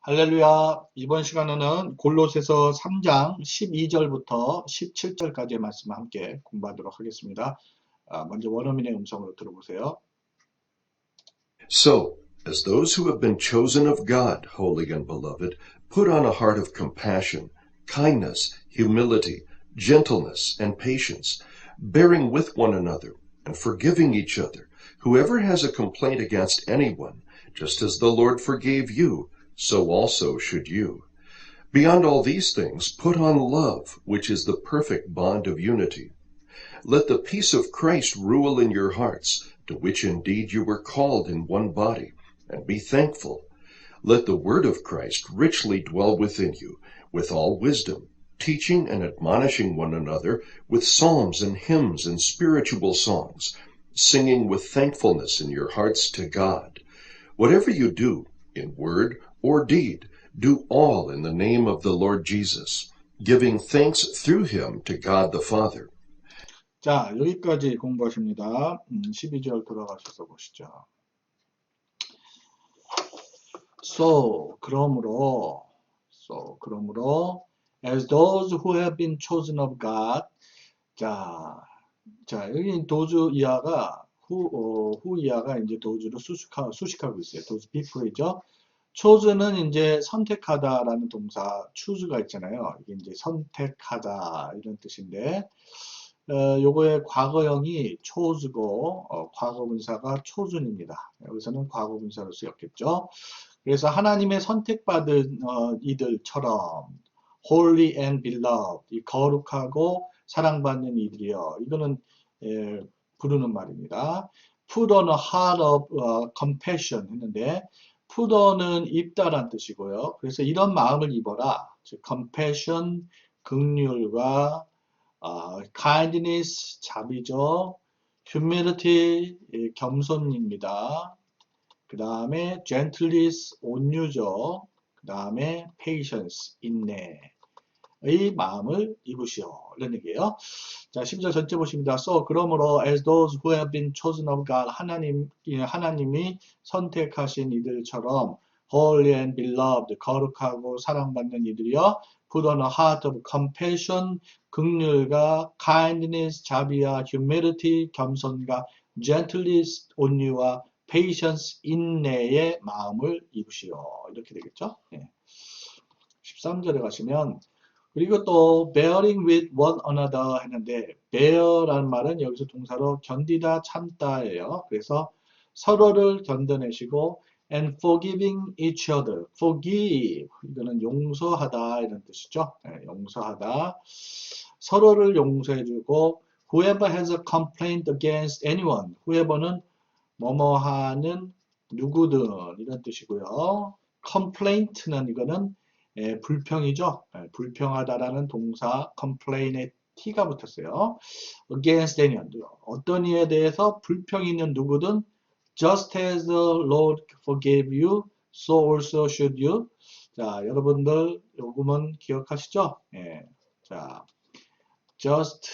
할렐루야. 이번 시간에는 골로새서 3장 12절부터 17절까지의 말씀을 함께 공부하도록 하겠습니다. 아, 먼저 원어민의 음성으로 들어보세요. So, as those who have been chosen of God, holy and beloved, put on a heart of compassion, kindness, humility, gentleness, and patience, bearing with one another, and forgiving each other. Whoever has a complaint against anyone, just as the Lord forgave you, so also should you. Beyond all these things, put on love, which is the perfect bond of unity. Let the peace of Christ rule in your hearts, to which indeed you were called in one body, and be thankful. Let the word of Christ richly dwell within you, with all wisdom, teaching and admonishing one another with psalms and hymns and spiritual songs, singing with thankfulness in your hearts to God. Whatever you do, in word or deed, do all in the name of the Lord Jesus, giving thanks through him to God the Father. 자, 여기까지 공부하십니다. 음, 12절 돌아가셔서 보시죠. So, 그러므로, so, 그러므로, as those who have been chosen of God, 자, 자, 여기 도주 이하가, 후, 어, 후 이하가 이제 도주를 수식하, 수식하고 있어요. 도주 people이죠. Chosen은 이제 선택하다라는 동사 choose가 있잖아요. 이게 이제 선택하다 이런 뜻인데, 어, 요거의 과거형이 chose고, 어, 과거분사가 chosen입니다. 여기서는 과거분사로 쓰였겠죠. 그래서 하나님의 선택받은 어, 이들처럼 holy and beloved, 이 거룩하고 사랑받는 이들이요. 이거는 예, 부르는 말입니다. put on a heart of 어, compassion 했는데 on은 입다란 뜻이고요. 그래서 이런 마음을 입어라. 즉 compassion, 긍휼과 어, kindness, 자비죠. humility, 예, 겸손입니다. 그 다음에 gentleness, 온유죠. 그 다음에 patience, 인내 의 마음을 입으시오. 이런 얘기예요. 자, 12절 전체 보십니다. So, 그러므로 as those who have been chosen of God, 하나님, 하나님이 선택하신 이들처럼 holy and beloved, 거룩하고 사랑받는 이들이여 put on a heart of compassion, 긍휼과 kindness, 자비와 humility, 겸손과 gentleness, 온유와 patience, 인내의 마음을 입으시오. 이렇게 되겠죠? 예. 13절에 가시면 그리고 또 bearing with one another 했는데 bear라는 말은 여기서 동사로 견디다 참다예요. 그래서 서로를 견뎌내시고 and forgiving each other. forgive 이거는 용서하다 이런 뜻이죠. 예, 용서하다. 서로를 용서해주고 whoever has a complaint against anyone. whoever는 뭐뭐하는 누구든 이런 뜻이고요. complaint는 이거는 예, 불평이죠. 예, 불평하다라는 동사 complain에 t가 붙었어요. against anyone 어떤 이에 대해서 불평이 있는 누구든 just as the Lord forgave you, so also should you. 자, 여러분들 요금은 기억하시죠? 예, 자, just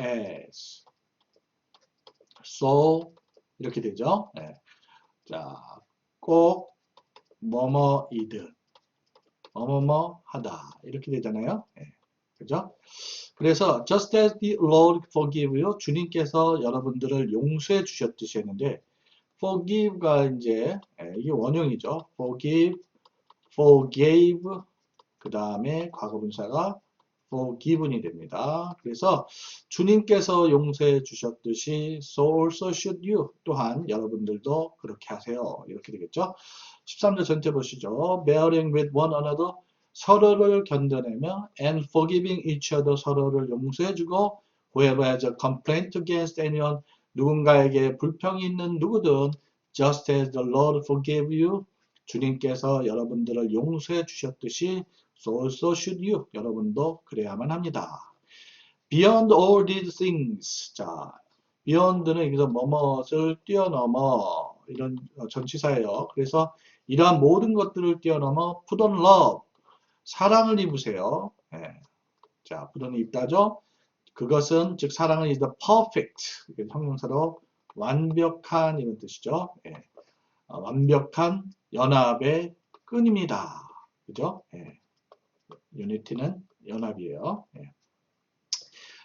as, so 이렇게 되죠. 예. 자, 꼭 뭐뭐이든 뭐뭐뭐 하다 이렇게 되잖아요. 예. 그죠? 그래서 just as the Lord forgive you 주님께서 여러분들을 용서해 주셨듯이 했는데 forgive가 이제 예, 이게 원형이죠. forgive, forgave 그 다음에 과거분사가 forgiven이 됩니다. 그래서 주님께서 용서해 주셨듯이 so also should you 또한 여러분들도 그렇게 하세요. 이렇게 되겠죠. 13절 전체 보시죠. bearing with one another 서로를 견뎌내며 and forgiving each other 서로를 용서해주고 whoever has a complaint against anyone 누군가에게 불평이 있는 누구든 just as the Lord forgave you 주님께서 여러분들을 용서해 주셨듯이 so also should you 여러분도 그래야만 합니다. beyond all these things 자 beyond는 여기서 뭐뭇을 뛰어넘어 이런 전치사예요. 그래서 이러한 모든 것들을 뛰어넘어 on love 사랑을 입으세요. 예. 자, on 입다죠. 그것은 즉 사랑은 is the perfect 이게 형용사로 완벽한 이런 뜻이죠. 예. 어, 완벽한 연합의 끈입니다. 그죠? 예. 유니티는 연합이에요. 예.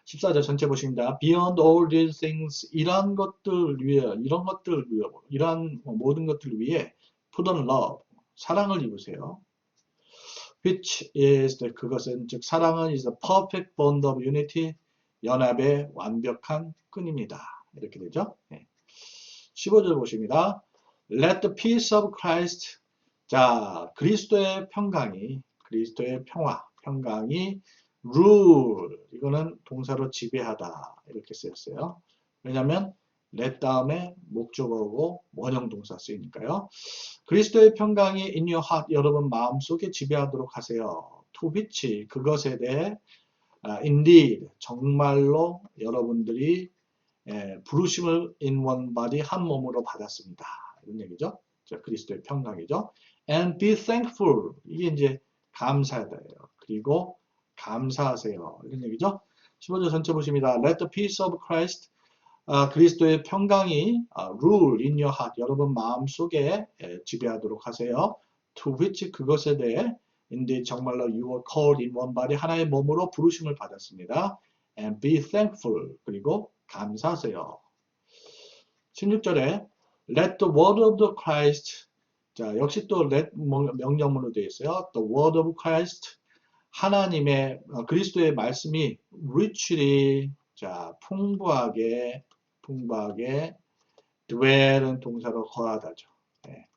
14절 전체 보십니다. Beyond all these things 이런 것들 위해 이런 것들 위해 이러한 모든 것들 위해 put on love 사랑을 입으세요. which is the, 그것은 즉 사랑은 is the perfect bond of unity 연합의 완벽한 끈입니다. 이렇게 되죠. 예. 15절 보십니다. Let the peace of Christ 자 그리스도의 평강이 그리스도의 평화 평강이 rule 이거는 동사로 지배하다 이렇게 쓰였어요. 왜냐하 면 let 다음에 목적어고 원형 동사 쓰이니까요. 그리스도의 평강이 in your heart 여러분 마음속에 지배하도록 하세요. to which 그것에 대해 아, indeed 정말로 여러분들이 예, 부르심을 in one body 한 몸으로 받았습니다. 이런 얘기죠. 자, 그리스도의 평강이죠. and be thankful 이게 이제 감사하다예요. 그리고 감사하세요. 이런 얘기죠. 15절 전체 보십니다. Let the peace of Christ 아, 그리스도의 평강이 아, rule in your heart 여러분 마음속에 예, 지배하도록 하세요. To which 그것에 대해 indeed 정말로 you are called in one body 하나의 몸으로 부르심을 받았습니다. And be thankful 그리고 감사하세요. 16절에 Let the word of the Christ 자 역시 또 let 명령문으로 되어 있어요. The word of Christ 하나님의 어, 그리스도의 말씀이 richly 자 풍부하게 풍부하게 dwell은 동사로 거하다죠. 예.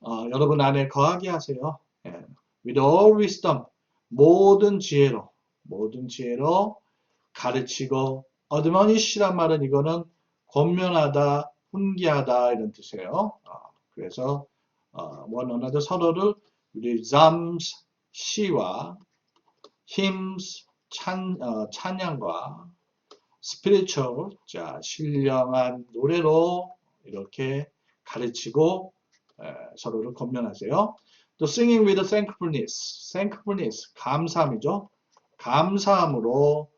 어, 여러분 안에 거하게 하세요. 예. With all wisdom 모든 지혜로 모든 지혜로 가르치고 admonish란 말은 이거는 권면하다, 훈계하다 이런 뜻이에요. 어, 그래서 어, one another 서로를 psalms 시와 hymns 찬, 어, 찬양과 spiritual 자 신령한 노래로 이렇게 가르치고 에, 서로를 권면하세요. 또 singing with thankfulness, thankfulness 감사함이죠. 감사함으로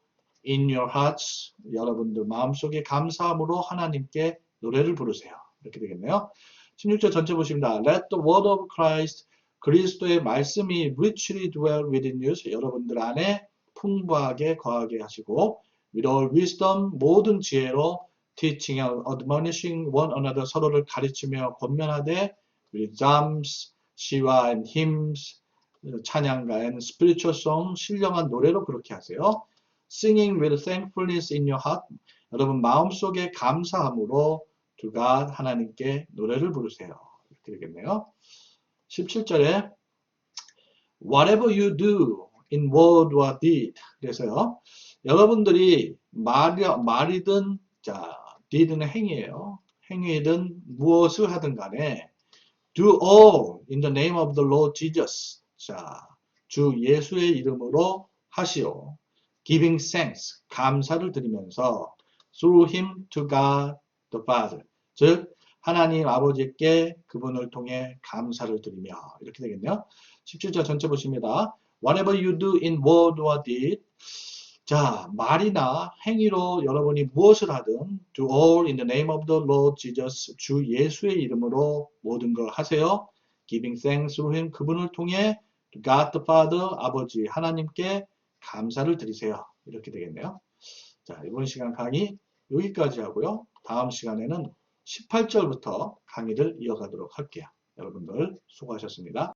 in your hearts 여러분들 마음속에 감사함으로 하나님께 노래를 부르세요. 이렇게 되겠네요. 16절 전체 보십니다. Let the word of Christ 그리스도의 말씀이 richly dwell within you 여러분들 안에 풍부하게 거하게 하시고 with all wisdom 모든 지혜로 teaching and admonishing one another 서로를 가르치며 권면하되 with psalms 시와 and hymns 찬양가 and spiritual song 신령한 노래로 그렇게 하세요. singing with thankfulness in your heart 여러분 마음속에 감사함으로 to God 하나님께 노래를 부르세요. 이렇게 되겠네요. 17절에 whatever you do in word or deed 그래서요. 여러분들이 말, 말이든 자 deed는 행위예요. 행위든 무엇을 하든 간에 do all in the name of the Lord Jesus 자, 주 예수의 이름으로 하시오. giving thanks 감사를 드리면서 through him to God the Father 즉 하나님 아버지께 그분을 통해 감사를 드리며 이렇게 되겠네요. 17절 전체 보십니다. Whatever you do in word or deed 자 말이나 행위로 여러분이 무엇을 하든 do all in the name of the Lord Jesus 주 예수의 이름으로 모든 걸 하세요. giving thanks through him 그분을 통해 God the Father 아버지 하나님께 감사를 드리세요. 이렇게 되겠네요. 자 이번 시간 강의 여기까지 하고요. 다음 시간에는 18절부터 강의를 이어가도록 할게요. 여러분들 수고하셨습니다.